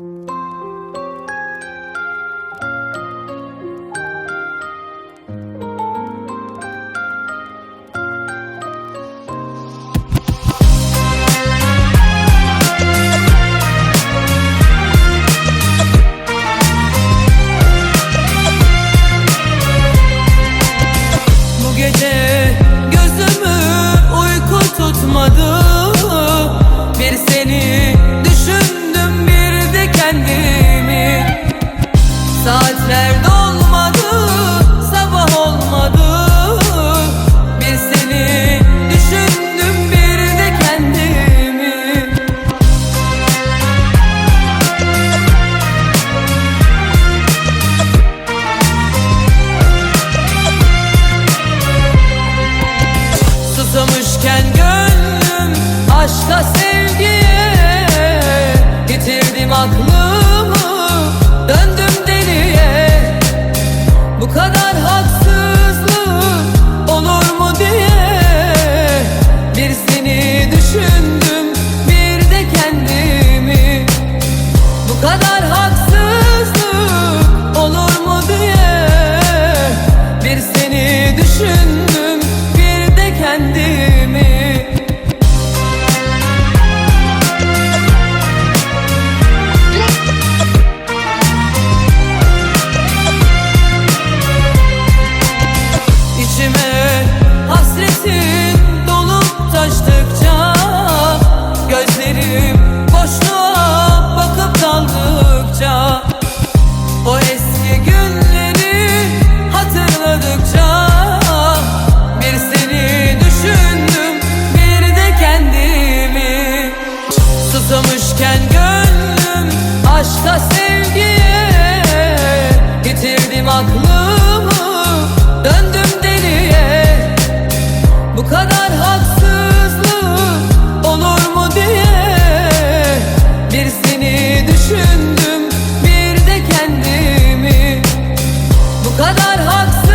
Bu Susamışken gönlüm aşka sevgiye Yitirdim aklımı. Döndüm deliye. Bu kadar haksızlık olur mu diye Bir seni düşündüm bir de kendimi. Bu kadar haksızlık olur mu diye Bir seni düşündüm aklımı döndüm deliye. Bu kadar haksızlık olur mu diye Bir seni düşündüm bir de kendimi. Bu kadar haksızlık